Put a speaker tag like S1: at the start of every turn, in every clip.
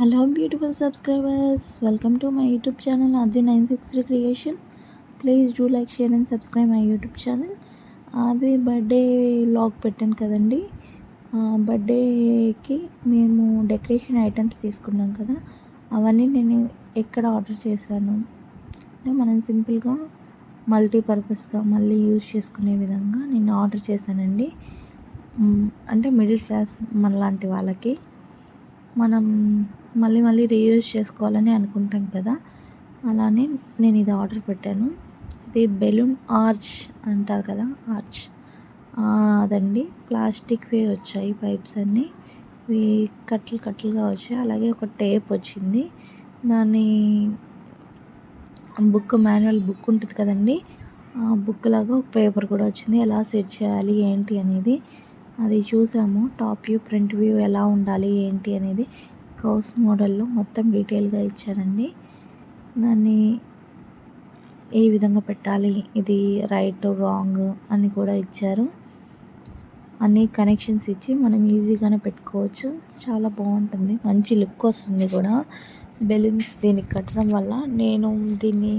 S1: Hello beautiful subscribers welcome to my YouTube channel Aadvi nine six three creations please do like share and subscribe my YouTube channel అది birthday log పెట్టాను కదండి. బర్త్డేకి మేము decoration items తీసుకున్నాం కదా. అవన్నీ నేను ఎక్కడ ఆర్డర్ చేశాను? అంటే మనం సింపుల్గా మల్టీపర్పస్గా మళ్ళీ యూజ్ చేసుకునే విధంగా నేను ఆర్డర్ చేశానండి. అంటే మిడిల్ క్లాస్ మనలాంటి వాళ్ళకి. మనం మళ్ళీ మళ్ళీ రీయూజ్ చేసుకోవాలని అనుకుంటాం కదా. అలానే నేను ఇది ఆర్డర్ పెట్టాను. ఇది బెలూన్ ఆర్చ్ అంటారు కదా ఆర్చ్. అదండి. ప్లాస్టిక్వే వచ్చాయి పైప్స్ అన్నీ. ఇవి కట్టలు కట్టలుగా వచ్చాయి. అలాగే ఒక టేప్ వచ్చింది. దాన్ని బుక్ మాన్యువల్ బుక్ ఉంటుంది కదండి. బుక్ లాగా ఒక పేపర్ కూడా వచ్చింది. ఎలా సెట్ చేయాలి ఏంటి అనేది అది చూసాము. టాప్ వ్యూ ఫ్రంట్ వ్యూ ఎలా ఉండాలి ఏంటి అనేది కౌస్ మోడల్లో మొత్తం డీటెయిల్గా ఇచ్చారండి. దాన్ని ఏ విధంగా పెట్టాలి ఇది రైట్ రాంగ్ అని కూడా ఇచ్చారు. అన్ని కనెక్షన్స్ ఇచ్చి మనం ఈజీగానే పెట్టుకోవచ్చు. చాలా బాగుంటుంది. మంచి లుక్ వస్తుంది కూడా. బెలూన్స్ దీనికి కట్టడం వల్ల నేను దీన్ని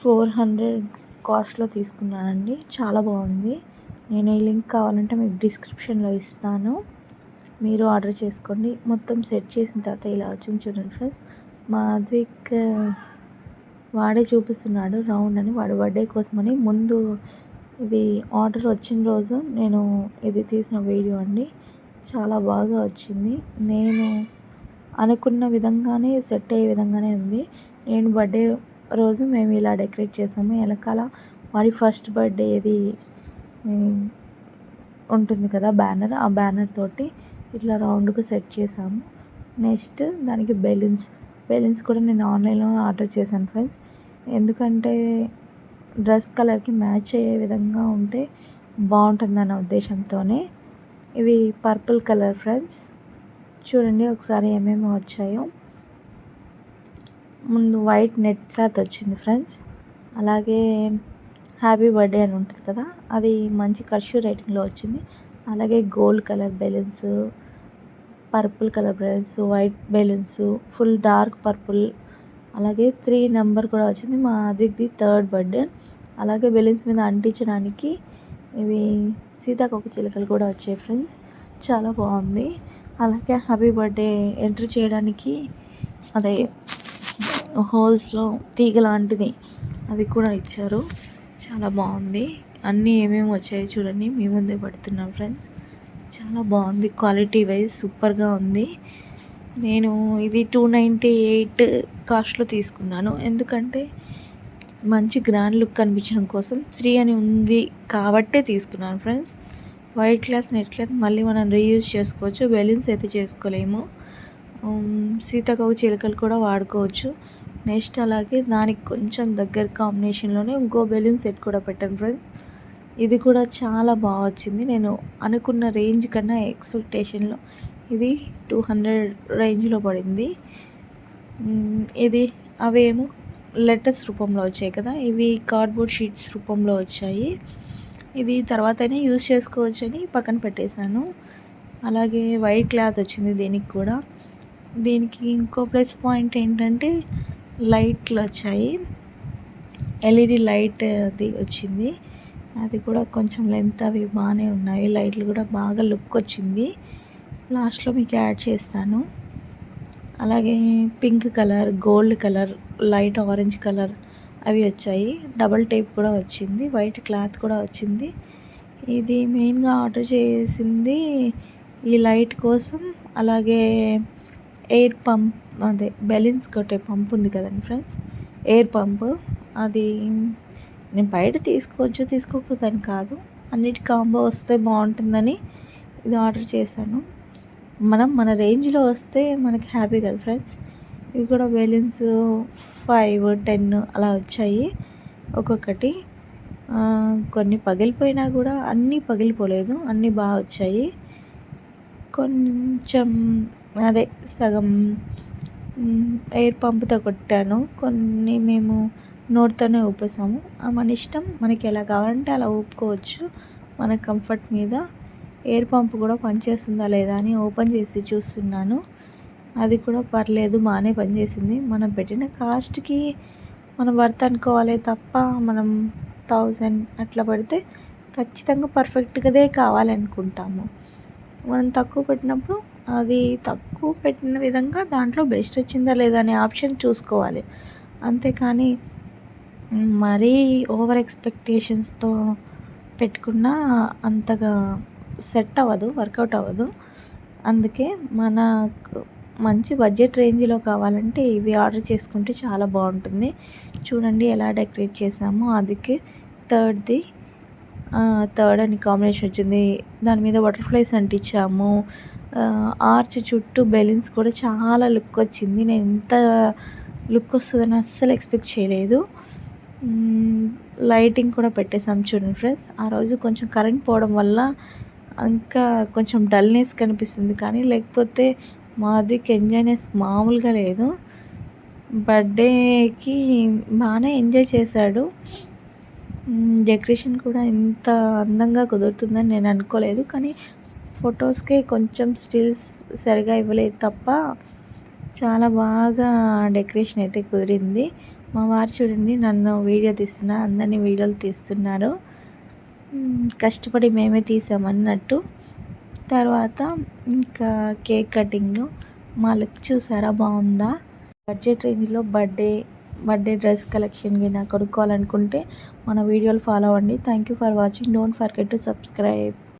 S1: ఫోర్ హండ్రెడ్ కాస్ట్లో తీసుకున్నానండి. చాలా బాగుంది. నేను ఈ లింక్ కావాలంటే మీకు డిస్క్రిప్షన్లో ఇస్తాను. మీరు ఆర్డర్ చేసుకోండి. మొత్తం సెట్ చేసిన తర్వాత ఇలా వచ్చింది చూడండి ఫ్రెండ్స్. మాదిక్ వాడే చూపిస్తున్నాడు. రౌండ్ అని వాడు బర్త్డే కోసమని. ముందు ఇది ఆర్డర్ వచ్చిన రోజు నేను ఇది తీసిన వీడియో అండి. చాలా బాగా వచ్చింది. నేను అనుకున్న విధంగానే సెట్ అయ్యే విధంగానే ఉంది. నేను బర్త్డే రోజు మేము ఇలా డెకరేట్ చేసాము. వెనకాల వాడి ఫస్ట్ బర్త్డే ఇది ఉంటుంది కదా బ్యానర్ ఆ బ్యానర్ తోటి ఇట్లా రౌండ్గా సెట్ చేసాము నెక్స్ట్ దానికి బెలూన్స్. బెలూన్స్ కూడా నేను ఆన్లైన్లో ఆర్డర్ చేశాను ఫ్రెండ్స్. ఎందుకంటే డ్రెస్ కలర్కి మ్యాచ్ అయ్యే విధంగా ఉంటే బాగుంటుందన్న ఉద్దేశంతోనే. ఇవి పర్పుల్ కలర్ ఫ్రెండ్స్. చూడండి ఒకసారి ఏమేమి వచ్చాయో. ముందు వైట్ నెట్ క్లాత్ వచ్చింది ఫ్రెండ్స్. అలాగే హ్యాపీ బర్త్డే అని ఉంటుంది కదా అది మంచి కర్ష్యూ రైటింగ్లో వచ్చింది. అలాగే gold colour balloons purple colour balloons white balloons full dark purple అలాగే త్రీ నెంబర్ కూడా వచ్చింది. మా అదిది థర్డ్ బర్త్డే. అలాగే బెలూన్స్ మీద అంటించడానికి ఇవి సీతాకోక చిలుకలు కూడా వచ్చాయి ఫ్రెండ్స్. చాలా బాగుంది. అలాగే హ్యాపీ బర్త్డే ఎంటర్ చేయడానికి అదే హోల్స్లో తీగ లాంటిది అది కూడా ఇచ్చారు. చాలా బాగుంది. అన్నీ ఏమేమి వచ్చాయో చూడండి. మీ ముందే పడుతున్నాం ఫ్రెండ్స్. చాలా బాగుంది. క్వాలిటీ వైజ్ సూపర్గా ఉంది. నేను ఇది టూ నైంటీ ఎయిట్ కాస్ట్లో తీసుకున్నాను. ఎందుకంటే మంచి గ్రాండ్ లుక్ కనిపించడం కోసం త్రీ అని ఉంది కాబట్టే తీసుకున్నాను friends. White cloth net cloth మళ్ళీ మనం రీయూజ్ చేసుకోవచ్చు. బెలూన్స్ అయితే చేసుకోలేము. సీతాకోక చిలుకలు కూడా వాడుకోవచ్చు. నెక్స్ట్ అలాగే దానికి కొంచెం దగ్గర కాంబినేషన్లోనే ఇంకో బెలూన్ సెట్ కూడా పెట్టాను ఫ్రెండ్స్ ఇది కూడా చాలా బాగా వచ్చింది. నేను అనుకున్న రేంజ్ కన్నా ఎక్స్పెక్టేషన్లో ఇది టూ హండ్రెడ్ రేంజ్లో పడింది. ఇది అవేమో లెటర్స్ రూపంలో వచ్చాయి కదా. ఇవి కార్డ్బోర్డ్ షీట్స్ రూపంలో వచ్చాయి. ఇది తర్వాతనే యూజ్ చేసుకోవచ్చని పక్కన పెట్టేశాను. అలాగే వైట్ క్లాత్ వచ్చింది దీనికి కూడా. దీనికి ఇంకో ప్లస్ పాయింట్ ఏంటంటే లైట్లు వచ్చాయి ఎల్ఈడి లైట్ అది వచ్చింది. అది కూడా కొంచెం లెంత్ అవి బాగానే ఉన్నాయి. లైట్లు కూడా బాగా లుక్ వచ్చింది లాస్ట్లో మీకు యాడ్ చేస్తాను. అలాగే pink colour gold colour light orange colour అవి వచ్చాయి. డబల్ టేప్ కూడా వచ్చింది. వైట్ క్లాత్ కూడా వచ్చింది. ఇది మెయిన్గా ఆర్డర్ చేసింది ఈ లైట్ కోసం. అలాగే ఎయిర్ పంప్ అదే బెలూన్స్ కొట్టే పంప్ ఉంది కదండి ఫ్రెండ్స్ ఎయిర్ పంప్ అది నేను బయట తీసుకోవచ్చు తీసుకోకూడదని కాదు. అన్నిటి కాంబో వస్తే బాగుంటుందని ఇది ఆర్డర్ చేశాను. మనం మన రేంజ్లో వస్తే మనకి హ్యాపీ కదా ఫ్రెండ్స్ ఇవి కూడా బెలూన్స్ ఫైవ్ టెన్ అలా వచ్చాయి. ఒక్కొక్కటి. కొన్ని పగిలిపోయినా కూడా అన్నీ పగిలిపోలేదు. అన్నీ బాగా వచ్చాయి. కొంచెం అదే సగం ఎయిర్ పంప్తో కొట్టాను. కొన్ని మేము నోట్తోనే ఊపేసాము. మన ఇష్టం. మనకి ఎలా కావాలంటే అలా ఊపుకోవచ్చు. మన కంఫర్ట్ మీద ఎయిర్ పంప్ కూడా పనిచేస్తుందా లేదా అని ఓపెన్ చేసి చూస్తున్నాను. అది కూడా పర్లేదు బాగానే పనిచేసింది. మనం పెట్టిన కాస్ట్కి మనం వర్త్ అనుకోవాలి తప్ప మనం థౌజండ్ అట్లా పడితే ఖచ్చితంగా పర్ఫెక్ట్గాదే కావాలనుకుంటాము. మనం తక్కువ పెట్టినప్పుడు అది తక్కువ పెట్టిన విధంగా దాంట్లో బెస్ట్ వచ్చిందా లేదా అనే ఆప్షన్ చూసుకోవాలి. అంతేకాని మరీ ఓవర్ ఎక్స్పెక్టేషన్స్తో పెట్టుకున్నా అంతగా సెట్ అవ్వదు వర్కౌట్ అవ్వదు. అందుకే మనకు మంచి బడ్జెట్ రేంజ్లో కావాలంటే ఇవి ఆర్డర్ చేసుకుంటే చాలా బాగుంటుంది. చూడండి ఎలా డెకరేట్ చేసామో అందుకే థర్డ్ది థర్డ్ అని కాంబినేషన్ వచ్చింది. దాని మీద బటర్ఫ్లైస్ అంటించాము. ఆర్చ్ చుట్టూ బెలూన్స్ కూడా చాలా లుక్ వచ్చింది. నేను ఎంత లుక్ వస్తుందని అస్సలు ఎక్స్పెక్ట్ చేయలేదు. లైటింగ్ కూడా పెట్టేసాం చూడండి ఫ్రెండ్స్. ఆ రోజు కొంచెం కరెంట్ పోవడం వల్ల ఇంకా కొంచెం డల్నెస్ కనిపిస్తుంది కానీ లేకపోతే మాదికి ఎంజాయ్నెస్ మామూలుగా లేదు. బర్త్డేకి బాగానే ఎంజాయ్ చేశాడు. డెకరేషన్ కూడా ఇంత అందంగా కుదురుతుందని నేను అనుకోలేదు. కానీ ఫొటోస్కే కొంచెం స్టిల్స్ సరిగా ఇవ్వలేదు తప్ప చాలా బాగా డెకరేషన్ అయితే కుదిరింది. మా వారు చూడండి నన్ను వీడియో తీస్తున్నారు అందరినీ వీడియోలు తీస్తున్నారు. కష్టపడి మేమే తీసామన్నట్టు తర్వాత ఇంకా కేక్ కటింగ్ మా లుక్ చూసారా బాగుందా? బడ్జెట్ రేంజ్లో బర్త్డే బర్త్డే డ్రెస్ కలెక్షన్ నాకు కొనుక్కోవాలనుకుంటే మన వీడియోలు ఫాలో అవ్వండి. Thank you for watching. Don't forget to subscribe.